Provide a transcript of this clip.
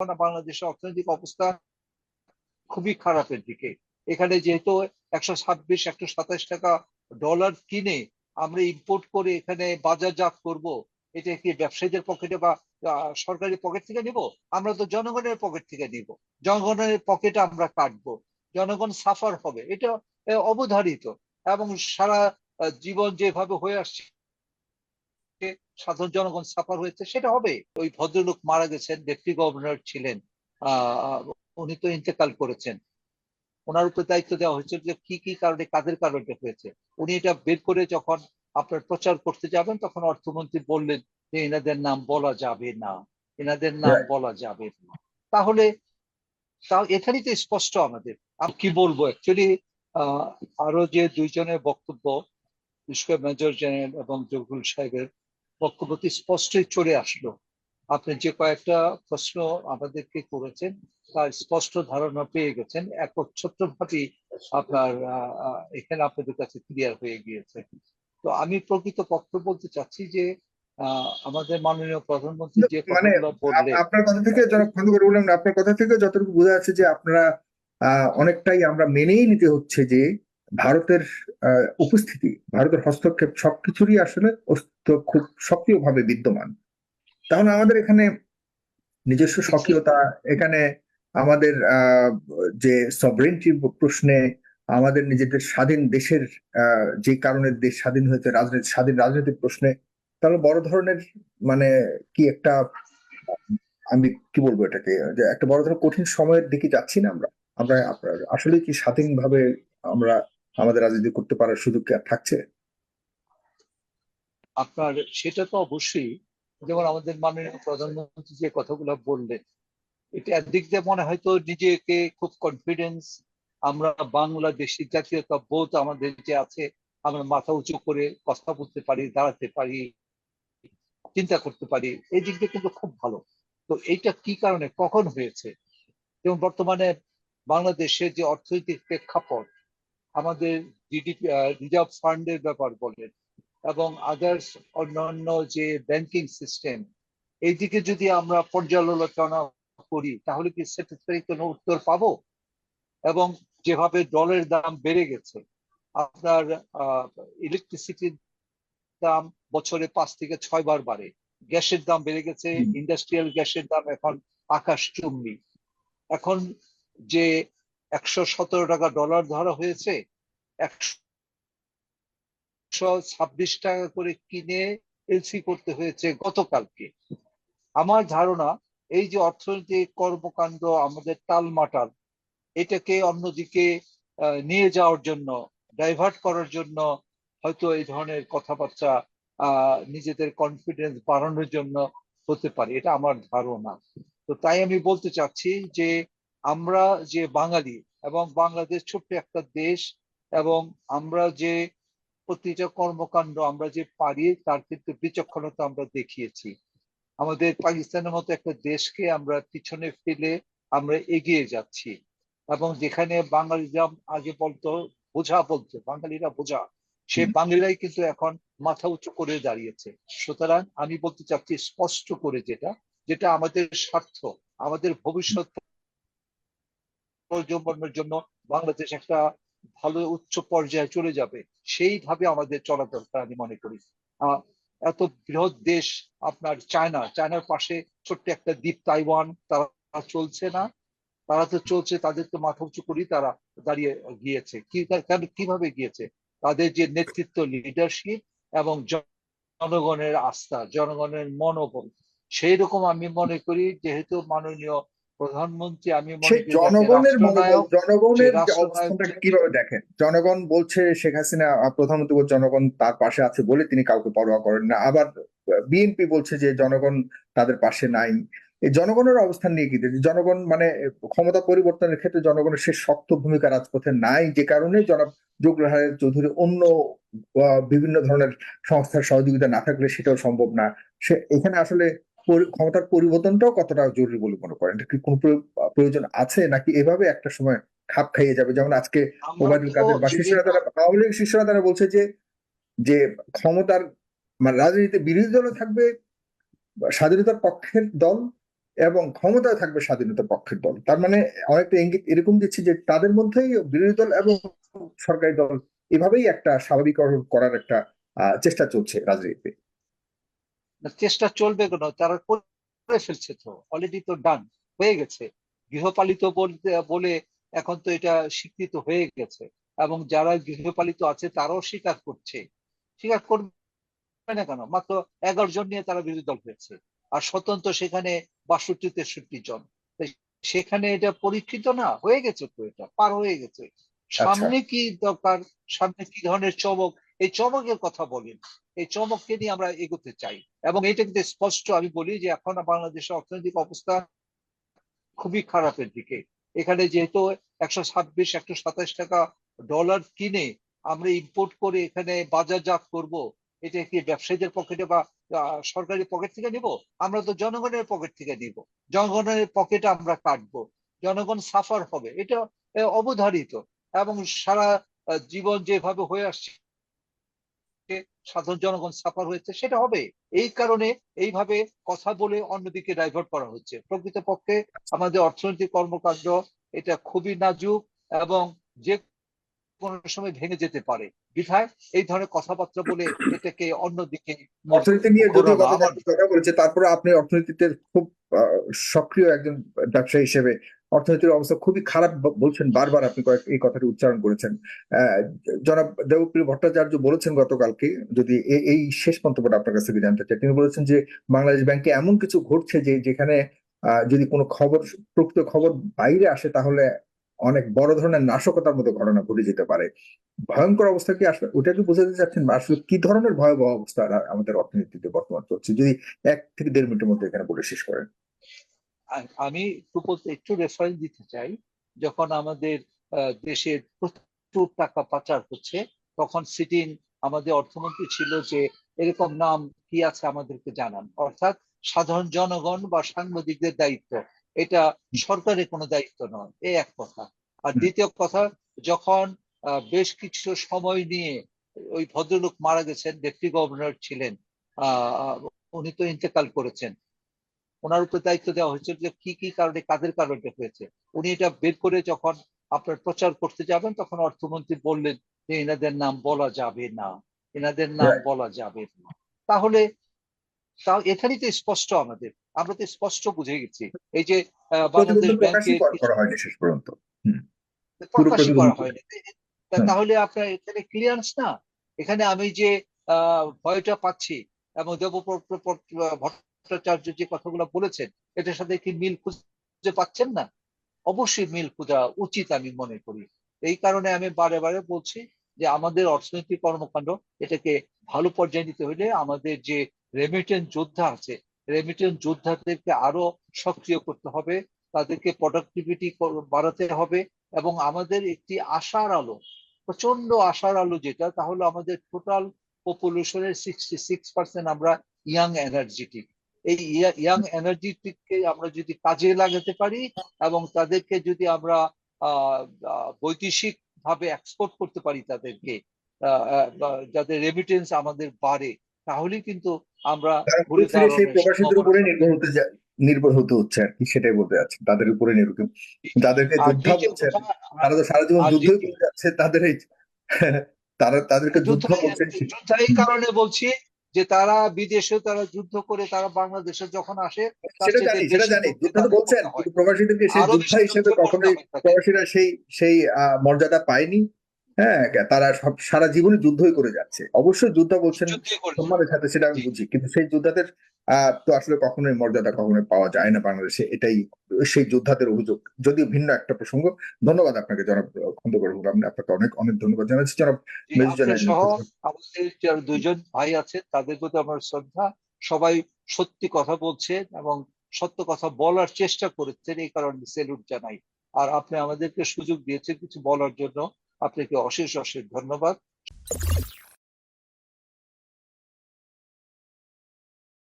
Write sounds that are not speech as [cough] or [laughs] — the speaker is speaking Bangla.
বাংলাদেশের অর্থনৈতিক অবস্থা খুবই খারাপের দিকে। এখানে যেহেতু একশো ছাব্বিশ, একশো সাতাশ টাকা ডলার কিনে আমরা ইম্পোর্ট করে এখানে বাজারজাত করব, এটা কি ব্যবসায়ীদের পকেটে বা সরকারি পকেট থেকে নিব? আমরা তো জনগণের পকেট থেকে নিব। জনগণের পকেটে আমরা কাটবো। জনগণ সাফার হবে। এটা অবধারিত। এবং সারা জীবন যেভাবে হয়ে আসছে সাধারণ জনগণ সাফার হয়েছে সেটা হবে। ওই ভদ্রলোক মারা গেছেন ডেপুটি গভর্নর ছিলেন আহ উনি তো ইন্তেকাল করেছেন। ওনার উপর দায়িত্ব দেওয়া হয়েছিল যে কি কি কারণে কাদের কারণে হয়েছে। উনি এটা বের করে যখন আপনার প্রচার করতে যাবেন তখন অর্থমন্ত্রী বললেন যে এনাদের নাম বলা যাবে না এনাদের নাম বলা যাবে না। তাহলে তাও এখানেই তো স্পষ্ট আমাদের। আমি কি বলব? অ্যাকচুয়ালি আরও যে দুইজনের বক্তব্য মেজর জেনারেল এবং জহুরুল সাহেবের বক্তব্য তো স্পষ্টই চলে আসলো। আপনি যে কয়েকটা প্রশ্ন আমাদেরকে করেছেন তার স্পষ্ট ধারণা পেয়ে গেছেন। একচ্ছত্র ভাবেই আপনার এখানে আপনাদের কাছে ক্লিয়ার হয়ে গিয়েছে। তো আমি প্রকৃত পক্ষ বলতে চাচ্ছি যে আহ, আমাদের মাননীয় প্রধানমন্ত্রী যে মানে আপনার কথা থেকে জনক খন্দকার বললেন আপনার কথা থেকে যতটুকু বোঝা যাচ্ছে যে আপনারা আহ, অনেকটাই আমরা মেনেই নিতে হচ্ছে যে ভারতের আহ, উপস্থিতি ভারতের হস্তক্ষেপ সবকিছুরই আসলে অস্তিত্ব খুব সক্রিয়ভাবে বিদ্যমান। তাহলে আমাদের এখানে নিজস্ব সক্রিয়তা এখানে আমাদের আহ, যে সবরেন্টি প্রশ্নে আমাদের নিজেদের স্বাধীন দেশের আহ, যে কারণে দেশ স্বাধীন হয়েছে রাজনীতি স্বাধীন রাজনৈতিক প্রশ্নে তাহলে বড় ধরনের মানে কি একটা আমি কি বলব এটাকে যে একটা বড় ধরনের কঠিন সময়ের দিকে যাচ্ছি না আমরা। আমরা আসলে কি স্বাধীনভাবে আমরা আমাদের রাজনীতি করতে পারার সুযোগ কি আর থাকছে? আপনার, সেটা তো অবশ্যই। যেমন আমাদের মাননীয় প্রধানমন্ত্রী যে কথাগুলো বললেন, এটা একদিক দিয়ে মনে হয়তো নিজেকে খুব কনফিডেন্স আমরা বাংলাদেশি জাতীয়তা বোধ আমাদের যে আছে, আমরা মাথা উঁচু করে কথা বলতে পারি, দাঁড়াতে পারি, চিন্তা করতে পারি, এই দিক দিয়ে কিন্তু খুব ভালো। তো এইটা কি কারণে, কখন হয়েছে? যেমন বর্তমানে বাংলাদেশের যে অর্থনৈতিক প্রেক্ষাপট আমাদের জিডিপি রিজার্ভ ফান্ডের ব্যাপার বলেন এবং আদার্স অন্যান্য যে ব্যাংকিং সিস্টেম এইদিকে যদি আমরা পর্যালোচনা করি তাহলে কি স্যাটিসফাই কোনো উত্তর পাবো? এবং যেভাবে ডলারের দাম বেড়ে গেছে আপনার ইলেকট্রিসিটির দাম বছরে পাঁচ থেকে ছয় বার বাড়ে। গ্যাসের দাম বেড়ে গেছে ইন্ডাস্ট্রিয়াল গ্যাসের দাম এখন আকাশ চুম্বি। এখন যে একশো সতেরো টাকা ডলার ধরা হয়েছে, একশো ছাব্বিশ টাকা করে কিনে এলসি করতে হয়েছে গতকালকে। আমার ধারণা এই যে অর্থনৈতিক কর্মকাণ্ড, আমাদের টালমাটাল এটাকে অন্যদিকে নিয়ে যাওয়ার জন্য ডাইভার্ট করার জন্য হয়তো এই ধরনের কথাবার্তা নিজেদের কনফিডেন্স বাড়ানোর জন্য হতে পারে, এটা আমার ধারণা। তো তাই আমি বলতে চাচ্ছি যে আমরা যে বাঙালি এবং বাংলাদেশ ছোট্ট একটা দেশ এবং আমরা যে প্রতিটা কর্মকাণ্ড আমরা যে পারি তার কিন্তু বিচক্ষণতা আমরা দেখিয়েছি। আমাদের পাকিস্তানের মতো একটা দেশকে আমরা পিছনে ফেলে আমরা এগিয়ে যাচ্ছি এবং যেখানে বাঙালিরা আগে বলতো বোঝা বলতো বাঙালিরা বোঝা সে বাঙালিরাই কিন্তু এখন মাথা উঁচু করে দাঁড়িয়েছে। সুতরাং আমি বলতে চাচ্ছি স্পষ্ট করে যেটা যেটা আমাদের স্বার্থ আমাদের ভবিষ্যৎ প্রজন্মের জন্য বাংলাদেশ একটা ভালো উচ্চ পর্যায়ে চলে যাবে। সেইভাবে আমাদের চলা দরকার আমি মনে করি। এত বৃহৎ দেশ আপনার চায়না, চায়নার পাশে ছোট্ট একটা দ্বীপ তাইওয়ান, তারা চলছে না। তারা তো চলছে তাদের তো মাথা উঁচু করেই তারা দাঁড়িয়ে গিয়েছে। কীভাবে গিয়েছে? তাদের যে নেতৃত্ব লিডারশিপ এবং জনগণের আস্থা, জনগণের মনোবল সেই রকম আমি মনে করি, যেহেতু মাননীয় প্রধানমন্ত্রী আমি জনগণের জনগণের অবস্থানটা কীভাবে দেখেন? জনগণ বলছে শেখ হাসিনা প্রধানমন্ত্রী জনগণ তার পাশে আছে বলে তিনি কাউকে পরোয়া করেন না। আবার বিএনপি বলছে যে জনগণ তাদের পাশে নাই। এই জনগণের অবস্থান নিয়ে কি জনগণ মানে ক্ষমতা পরিবর্তনের ক্ষেত্রে জনগণের সে শক্ত ভূমিকা রাজপথে নাই যে কারণে জনাব যোগরাহার চৌধুরী অন্য বিভিন্ন ধরনের সংস্থার সহযোগিতা না থাকলে সেটাও সম্ভব না। সে এখানে আসলে ক্ষমতার পরিবর্তনটাও কতটা জরুরি বলে মনে করেন? এটা কি কোনো প্রয়- প্রয়োজন আছে নাকি এভাবে একটা সময় খাপ খাইয়ে যাবে? যেমন আজকে ওবায়দুল কাদের বা শিশুরা তারা আওয়ামী লীগ শিশুরা তারা বলছে যে যে ক্ষমতার মানে রাজনীতিতে বিরোধী দলও থাকবে স্বাধীনতার পক্ষের দল এবং ক্ষমতায় থাকবে স্বাধীনতা পক্ষের দল। তার মানে অনেকটা ইঙ্গিত এরকম দিচ্ছে যে তাদের মধ্যেই বিরোধী দল এবং সরকারি দল এভাবেই একটা স্বাভাবিকরণ করার একটা আহ, চেষ্টা চলছে রাজনীতিতে। চেষ্টা চলবে কেন তারা করে ফেলছে তো অলরেডি তো ডান হয়ে গেছে। গৃহপালিত বলে এখন তো এটা স্বীকৃত হয়ে গেছে এবং যারা গৃহপালিত আছে তারাও স্বীকার করছে। স্বীকার করবে না কেন? মাত্র এগারো জন নিয়ে তারা বিরোধী দল হয়েছে আর স্বতন্ত্র সেখানে বাষট্টি তেষট্টি জন। সেখানে এটা পরীক্ষিত না হয়ে গেছে তো এটা পার হয়ে গেছে। সামনে কি দরকার? সামনে কি ধরনের চমক? এই চমকের কথা বলেন এই চমককে নিয়ে আমরা এগোতে চাই। এবং এটা কিন্তু স্পষ্ট আমি বলি যে এখন বাংলাদেশের অর্থনৈতিক অবস্থা খুবই খারাপের দিকে। এখানে যেহেতু একশো ছাব্বিশ, একশো সাতাশ টাকা ডলার কিনে আমরা ইম্পোর্ট করে এখানে বাজারজাত করব, এটা কি ব্যবসায়ীদের পকেটে বা সরকারি পকেট থেকে নিব? আমরা তো জনগণের পকেট থেকে নিব। জনগণের পকেটে আমরা কাটবো। জনগণ সাফার হবে। এটা অবধারিত। এবং সারা জীবন যেভাবে হয়ে আসছে সাধারণ জনগণ সাফার হয়েছে সেটা হবে। এই কারণে এইভাবে কথা বলে অন্যদিকে ডাইভার্ট করা হচ্ছে। প্রকৃতপক্ষে আমাদের অর্থনৈতিক কর্মকাণ্ড এটা খুবই নাজুক এবং যে কোনো সময় ভেঙে যেতে পারে। বিধায় এই ধরনের কথাবার্তা বলে এটাকে অন্যদিকে অর্থনীতি নিয়ে ঘোরানো কথা বলেছে তারপরে আপনি অর্থনীতিতে খুব সক্রিয় একজন ব্যবসায়ী হিসেবে অর্থনীতির অবস্থা খুবই খারাপ বলছেন বারবার আপনি কয়েক, এই কথাটি উচ্চারণ করেছেন। জনাব দেবপ্রিয় ভট্টাচার্য বলেছেন গতকালকে, যদি এই শেষ মন্তব্যটা আপনার কাছ থেকে জানতে চাই, তিনি বলেছেন যে বাংলাদেশ ব্যাংকে এমন কিছু ঘটছে যে, যেখানে যদি কোনো খবর, প্রকৃত খবর বাইরে আসে, তাহলে অনেক বড় ধরনের নাশকতার মতো ঘটনা ঘটে যেতে পারে। ভয়ঙ্কর অবস্থা কি আসলে, ওটা কি বোঝাতে চাচ্ছেন? আসলে কি ধরনের ভয়াবহ অবস্থা আমাদের অর্থনীতিতে বর্তমান চলছে? যদি এক থেকে দেড় মিনিটের মধ্যে এখানে বলে শেষ করেন। আমি একটু একটু রেফারেন্স দিতে চাই যখন আমাদের দেশের প্রচুর টাকা পাচার হচ্ছে তখন সিটিং আমাদের অর্থমন্ত্রী ছিল যে এরকম নাম কি আছে আমাদেরকে জানান। অর্থাৎ সাধারণ জনগণ বা সাংবাদিকদের দায়িত্ব। এটা সরকারের কোনো দায়িত্ব নয় এই এক কথা। আর দ্বিতীয় কথা যখন বেশ কিছু সময় নিয়ে ওই ভদ্রলোক মারা গেছেন ডেপুটি গভর্নর ছিলেন আহ উনি তো ইন্তেকাল করেছেন। ওনার উপর দায়িত্ব দেওয়া হয়েছিল যে কি কি কারণে কাদের কারণে হয়েছে। উনি এটা বের করে যখন আপনার প্রচার করতে যাবেন তখন অর্থমন্ত্রী বললেন যে এনাদের নাম বলা যাবে না এনাদের নাম বলা যাবে না। তাহলে তাও এখানেই তো স্পষ্ট আমাদের আমরা তো স্পষ্ট বুঝে গেছি। এই যে বাংলাদেশ ব্যাংকে করা- হয়নি। তাহলে আপনার এখানে ক্লিয়ারেন্স না? এখানে আমি যে আহ, ভয়টা পাচ্ছি এবং দেবপ্র ভট্টাচার্য যে কথাগুলো বলেছেন এটার সাথে কি মিল খুঁজে পাচ্ছেন না? অবশ্যই মিল খোঁজা উচিত আমি মনে করি। এই কারণে আমি বারে বারে বলছি যে আমাদের অর্থনৈতিক কর্মকাণ্ড এটাকে ভালো পর্যায়ে নিতে হলে আমাদের যে রেমিটেন্স যোদ্ধা আছে রেমিটেন্স যোদ্ধাদেরকে আরও সক্রিয় করতে হবে, তাদেরকে প্রোডাক্টিভিটি বাড়াতে হবে এবং আমাদের একটি আশার আলো প্রচণ্ড আশার আলো যেটা, তাহলে আমাদের টোটাল পপুলেশনের সিক্সটি সিক্স পার্সেন্ট আমরা ইয়াং এনার্জেটিক এই ইয়াং এনার্জিটিককে আমরা যদি কাজে লাগাতে পারি এবং তাদেরকে যদি আমরা বৈদেশিক ভাবে এক্সপোর্ট করতে পারি তাদেরকে যাদের রেমিটেন্স আমাদের বাড়ে তাহলেই কিন্তু আমরা প্রবাসীদের উপরে নির্ভর হতে নির্ভর হতে হচ্ছে আর কি সেটাই বলতে যাচ্ছে তাদের উপরে নির্ভর যাদেরকে আর যোদ্ধা বলছেন তারা তো সারা জীবন দ্বিতীয়- করে যাচ্ছে তাদের এই [laughs] তারা তাদেরকে যুদ্ধ যুদ্ধ বলছেন যুদ্ধ এই কারণে বলছি যে তারা বিদেশে তারা যুদ্ধ করে তারা বাংলাদেশে যখন আসে সেটা জানি যেটা সেটা জানি। বলছেন। প্রবাসীদেরকে সেই যোদ্ধা হিসেবে কখনোই প্রবাসীরা সেই সেই আহ, মর্যাদা পায়নি? হ্যাঁ তারা সব সারা জীবনে যুদ্ধই করে যাচ্ছে। অবশ্যই যোদ্ধা বলছেন সম্মানের সাথে সেটা আমি বুঝি। কিন্তু সেই যোদ্ধাদের তো আসলে কখনোই মর্যাদা কখনোই পাওয়া যায় না বাংলাদেশে। এটাই সেই যোদ্ধাদের অভিযোগ। যদিও ভিন্ন একটা প্রসঙ্গ। ধন্যবাদ আপনাকে জনাব খন্দকার আপনি আপনাকে অনেক অনেক ধন্যবাদ জানাচ্ছি। জনাব সহ আমাদের যারা দুইজন ভাই আছে তাদের প্রতি আমার শ্রদ্ধা। সবাই সত্যি কথা বলছেন এবং সত্য কথা বলার চেষ্টা করেছেন। এই কারণে সেলুট জানাই। আর আপনি আমাদেরকে সুযোগ দিয়েছেন কিছু বলার জন্য। আপনাকে অশেষ অশেষ ধন্যবাদ।